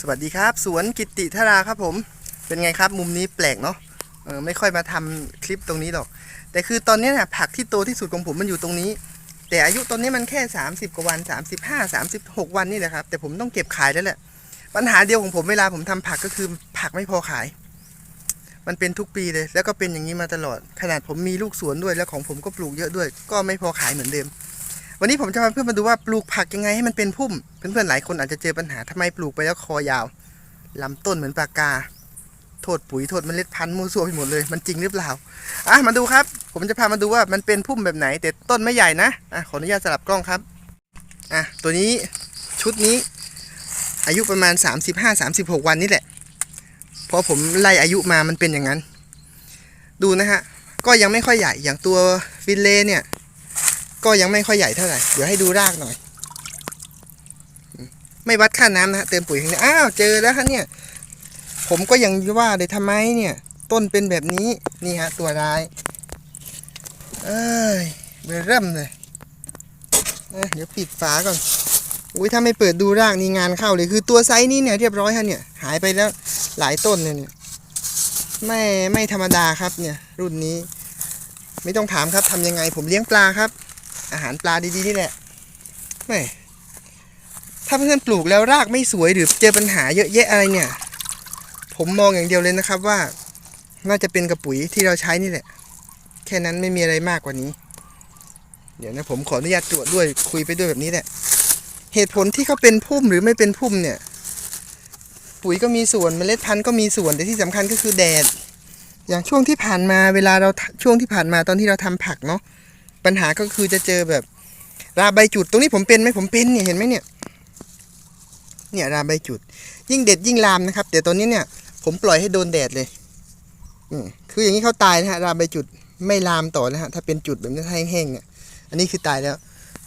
สวัสดีครับ สวนกิติธาราครับผม เป็นไงครับมุมนี้แปลกเนาะเออไม่ค่อยมาทำคลิปตรงนี้หรอก แต่คือตอนนี้เนี่ยผักที่โตที่สุดของผมมันอยู่ตรงนี้ แต่อายุตอนนี้มันแค่ 30 กว่าวัน 35 36 วันนี่แหละครับ แต่ผมต้องเก็บขายแล้วแหละ ปัญหาเดียวของผมเวลาผมทำผักก็คือผักไม่พอขาย มันเป็นทุกปีเลย แล้วก็เป็นอย่างนี้มาตลอด ขนาดผมมีลูกสวนด้วยแล้วของผมก็ปลูกเยอะด้วย ก็ไม่พอขายเหมือนเดิม วันนี้ผมจะพาเพื่อนมาดูว่าปลูกผักยังไงให้มันเป็นพุ่ม เพื่อนๆหลายคนอาจจะเจอปัญหาทำไมปลูกไปแล้วคอยาวลำต้นเหมือนปากกา โทษปุ๋ยโทษเมล็ดพันธุ์มั่วซั่วไปหมดเลย มันจริงหรือเปล่า อะมาดูครับ ผมจะพามาดูว่ามันเป็นพุ่มแบบไหน แต่ต้นไม่ใหญ่นะ อะขออนุญาตสลับกล้องครับ อะตัวนี้ชุดนี้ อายุประมาณ 35-36 วันนี่แหละ พอผมไล่อายุมามันเป็นอย่างนั้น ดูนะฮะ ก็ยังไม่ค่อยใหญ่ อย่างตัวฟินเล่เนี่ย ก็ยังไม่ค่อยใหญ่เท่าไหร่ เดี๋ยวให้ดูรากหน่อย ไม่วัดค่าน้ำนะเติมปุ๋ยครั้งนี้อ้าวเจอแล้วฮะเนี่ย ผมก็ยังว่าเลยทำไมเนี่ย ต้นเป็นแบบนี้นี่ฮะ ตัวร้าย เอ้ยเบอเริ่มเลยเดี๋ยวปิดฝาก่อนอุ้ยถ้าไม่เปิดดูรากนี่งานเข้าเลยคือตัวไซส์นี้เนี่ยเรียบร้อยฮะเนี่ย หายไปแล้วหลายต้นเลยเนี่ยไม่ไม่ธรรมดาครับเนี่ย รุ่นนี้ ไม่ต้องถามครับทำยังไง ผมเลี้ยงปลาครับ อาหารปลาดีๆนี่แหละไม่ถ้าเพื่อนปลูกแล้วรากไม่สวยหรือเจอปัญหาเยอะแยะอะไรเนี่ย ผมมองอย่างเดียวเลยนะครับว่า น่าจะเป็นกระปุ๋ยที่เราใช้นี่แหละ แค่นั้นไม่มีอะไรมากกว่านี้ เดี๋ยวนะผมขออนุญาตตรวจด้วยคุยไปด้วยแบบนี้แหละ เหตุผลที่เขาเป็นพุ่มหรือไม่เป็นพุ่มเนี่ย ปุ๋ยก็มีส่วนเมล็ดพันธุ์ก็มีส่วนแต่ที่สำคัญก็คือแดด อย่างช่วงที่ผ่านมาเวลาเราช่วงที่ผ่านมาตอนที่เราทำผักเนาะ ปัญหาก็คือจะเจอแบบ ราใบจุดตรงนี้ผมเป็นไหมผมเป็นเนี่ยเห็นไหมเนี่ย เนี่ยราใบจุด ยิ่งเด็ดยิ่งลามนะครับแต่ตอนนี้เนี่ย ผมปล่อยให้โดนแดดเลยอืมคืออย่างนี้เขาตายนะฮะราใบจุดไม่ลามต่อนะฮะถ้าเป็นจุดแบบนี้แห้งๆเนี่ยอันนี้คือตายแล้ว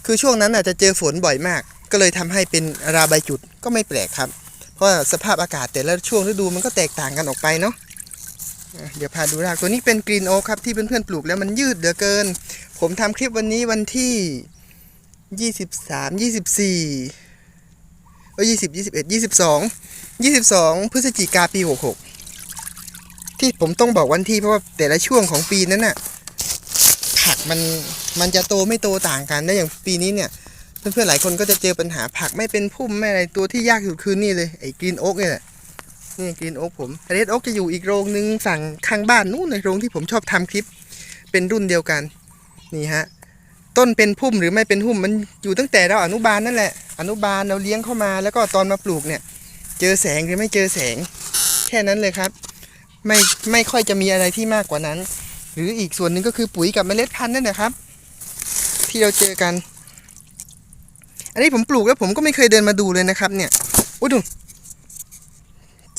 คือช่วงนั้นอาจจะเจอฝนบ่อยมาก ก็เลยทำให้เป็นราใบจุดก็ไม่แปลกครับ เพราะสภาพอากาศแต่ละช่วงฤดูมันก็แตกต่างกันออกไปเนาะเดี๋ยวพาดูรากตัวนี้เป็นกรีนโอ๊คครับที่เพื่อนๆปลูกแล้วมันยืดเหลือเกิน ผมทำคลิปวันนี้วันที่23 24เออยี่สิบยี่สิบเอ็ดยี่สิบสองยี่สิบสองพฤศจิกาปีหกหกที่ผมต้องบอกวันที่เพราะว่าแต่ละช่วงของปีนั้นน่ะผักมันมันจะโตไม่โตต่างกันแล้อย่างปีนี้เนี่ย เพื่อนๆหลายคนก็จะเจอปัญหาผักไม่เป็นพุ่มไม่อะไรตัวที่ยากที่สุดคือนี่เลยไอ้กรีนโอ๊กเนี่ยแหละนี่กรีนโอ๊กผมเรดโอ๊กจะอยู่อีกโรงนึงฝั่งข้างบ้านนู้นในโรงที่ผมชอบทำคลิป เป็นรุ่นเดียวกัน นี่ฮะต้นเป็นพุ่มหรือไม่เป็นพุ่มมันอยู่ตั้งแต่เราอนุบาลนั่นแหละ อนุบาลเราเลี้ยงเข้ามา แล้วก็ตอนมาปลูกเนี่ย เจอแสงหรือไม่เจอแสง แค่นั้นเลยครับ ไม่ไม่ค่อยจะมีอะไรที่มากกว่านั้น หรืออีกส่วนหนึ่งก็คือปุ๋ยกับเมล็ดพันธุ์นั่นแหละครับ ที่เราเจอกัน อันนี้ผมปลูกแล้วผมก็ไม่เคยเดินมาดูเลยนะครับ เนี่ยอุ้ดู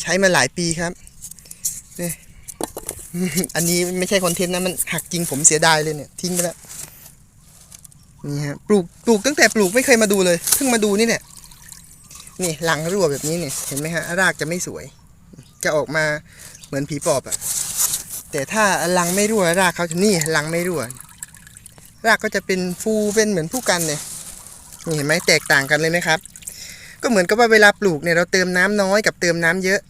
ใช้มาหลายปีครับเนี่ย อันนี้ไม่ใช่คอนเทนต์นะมันหักจริงผมเสียดายเลยเนี่ย ทิ้งไปแล้วนี่ฮะปลูกปลูกตั้งแต่ปลูกไม่เคยมาดูเลยเพิ่งมาดูนี่แหละนี่รังรั่วแบบนี้เนี่ยเห็นไหมฮะรากจะไม่สวย จะออกมาเหมือนผีปอบอะ่ะแต่ถ้ารังไม่รั่วรากเขาจะนี่รังไม่รั่ว รากก็จะเป็นฟูเป็นเหมือนผู้กันเนี่ยนี่เห็นไหมแตกต่างกันเลยไหมครับ ก็เหมือนกับว่าเวลาปลูกเนี่ยเราเติมน้ำน้อยกับเติมน้ำเยอะ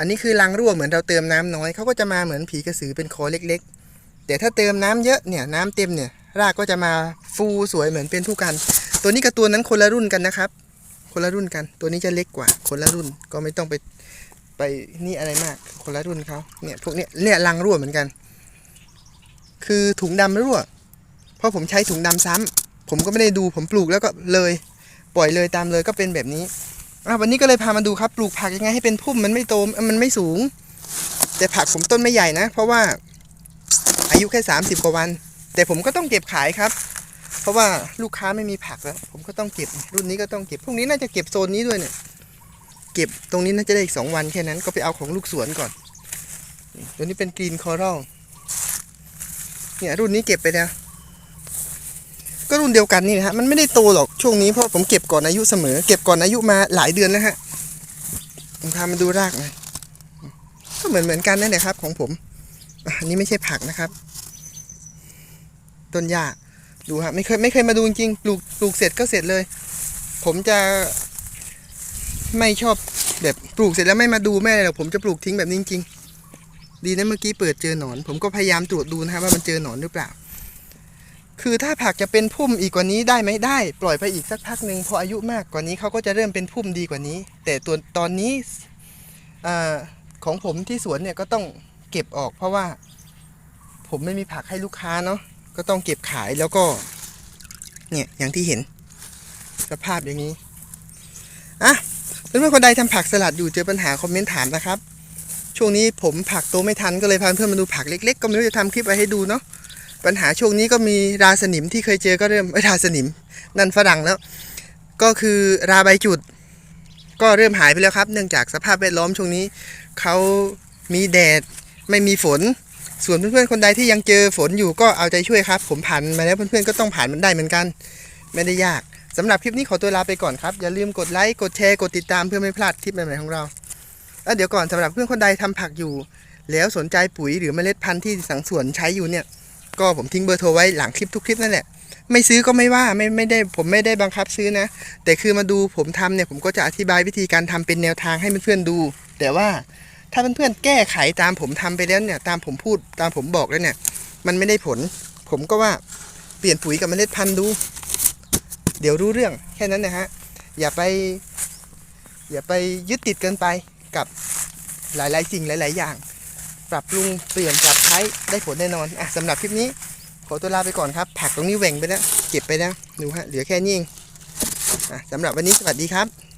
อันนี้คือรังรั่วเหมือนเราเติมน้ำน้อยเขาก็จะมาเหมือนผีกระสือเป็นคอเล็ก ๆ แต่ถ้าเติมน้ำเยอะเนี่ยน้ำเต็มเนี่ยรากก็จะมาฟูสวยเหมือนเป็นผู้กัน ตัวนี้กับตัวนั้นคนละรุ่นกันนะครับ คนละรุ่นกัน ตัวนี้จะเล็กกว่า คนละรุ่นก็ไม่ต้องไปไปนี่อะไรมาก คนละรุ่นเขาเนี่ยพวกเนี้ยเนี่ยรังรั่วเหมือนกัน คือถุงดำรั่ว เพราะผมใช้ถุงดำซ้ำผมก็ไม่ได้ดูผมปลูกแล้วก็เลย ปล่อยเลยตามเลยก็เป็นแบบนี้ วันนี้ก็เลยพามาดูครับปลูกผักยังไงให้เป็นพุ่มมันไม่โตมันไม่สูง แต่ผักผมต้นไม่ใหญ่นะ เพราะว่าอายุแค่ 30 กว่าวัน แต่ผมก็ต้องเก็บขายครับ เพราะว่าลูกค้าไม่มีผักแล้ว ผมก็ต้องเก็บรุ่นนี้ก็ต้องเก็บพรุ่งนี้น่าจะเก็บโซนนี้ด้วยเนี่ยเก็บตรงนี้น่าจะได้อีกสองวันแค่นั้นก็ไปเอาของลูกสวนก่อนตัวนี้เป็นกรีนคอรัลเนี่ยรุ่นนี้เก็บไปแล้ว ก็รุ่นเดียวกันนี่นะฮะมันไม่ได้โตหรอกช่วงนี้เพราะผมเก็บก่อนอายุเสมอ เก็บก่อนอายุมาหลายเดือนแล้วฮะผมพามาดูรากหน่อยก็เหมือนเหมือนกันนั่นแหละครับ ของผมอันนี้ไม่ใช่ผักนะครับ ต้นหญ้าดูฮะไม่เคยไม่เคยมาดูจริงปลูกปลูกเสร็จก็เสร็จเลย ผมจะไม่ชอบแบบปลูกเสร็จแล้วไม่มาดูแม่เลยหรอกผมจะปลูกทิ้งแบบนี้จริงดีนะเมื่อกี้เปิดเจอหนอน ผมก็พยายามตรวจดูนะครับว่ามันเจอหนอนหรือเปล่า คือถ้าผักจะเป็นพุ่มอีกกว่านี้ได้ไหมได้ ปล่อยไปอีกสักพักหนึ่งพออายุมากกว่านี้เขาก็จะเริ่มเป็นพุ่มดีกว่านี้ แต่ตัวตอนนี้อของผมที่สวนเนี่ยก็ต้องเก็บออก เพราะว่า ผมไม่มีผักให้ลูกค้าเนาะก็ต้องเก็บขายแล้วก็ เนี่ยอย่างที่เห็น สภาพอย่างนี้อะเพื่อนๆคนใดทำผักสลัดอยู่เจอปัญหาคอมเมนต์ถามนะครับ ช่วงนี้ผมผักโตไม่ทันก็เลยพาเพื่อนมาดูผักเล็ก ๆ ก็ไม่รู้จะทำคลิปอะไรให้ดูเนาะ ปัญหาช่วงนี้ก็มีราสนิมที่เคยเจอก็เริ่มไม่ราสนิม นั่นฝรั่งแล้ว ก็คือราใบจุด ก็เริ่มหายไปแล้วครับ เนื่องจากสภาพแวดล้อมช่วงนี้เขามีแดดไม่มีฝน ส่วนเพื่อนๆคนใดที่ยังเจอฝนอยู่ก็เอาใจช่วยครับ ผมผ่านมาแล้วเพื่อนๆก็ต้องผ่านมันได้เหมือนกัน ไม่ได้ยากสำหรับคลิปนี้ขอตัวลาไปก่อนครับ อย่าลืมกดไลค์กดแชร์กดติดตามเพื่อไม่พลาดคลิปใหม่ๆของเราแล้วเดี๋ยวก่อนสำหรับเพื่อนคนใดทำผักอยู่ แล้วสนใจปุ๋ยหรือเมล็ดพันธุ์ที่สังสวนใช้อยู่เนี่ย ก็ผมทิ้งเบอร์โทรไว้หลังคลิปทุกคลิปนั่นแหละ ไม่ซื้อก็ไม่ว่าไม่ไม่ได้ผมไม่ได้บังคับซื้อนะ แต่คือมาดูผมทำเนี่ยผมก็จะอธิบายวิธีการทำเป็นแนวทางให้เพื่อนๆดู แต่ว่าถ้าเพื่อนๆแก้ไขตามผมทำไปแล้วเนี่ย ตามผมพูดตามผมบอกแล้วเนี่ย มันไม่ได้ผล ผมก็ว่าเปลี่ยนปุ๋ยกับเมล็ดพันธุ์ดู เดี๋ยวรู้เรื่องแค่นั้นนะฮะอย่าไป อย่าไปยึดติดเกินไปกับหลายๆ สิ่งหลาย ๆ อย่าง ปรับปรุงเปลี่ยนปรับ ช้ได้ผลแน่นอนอะสำหรับคลิปนี้ ขอตัวลาไปก่อนครับ ผักตรงนี้แหว่งไปแล้วเก็บไปแล้วดูฮะเหลือแค่นี้เองอะสำหรับวันนี้สวัสดีครับ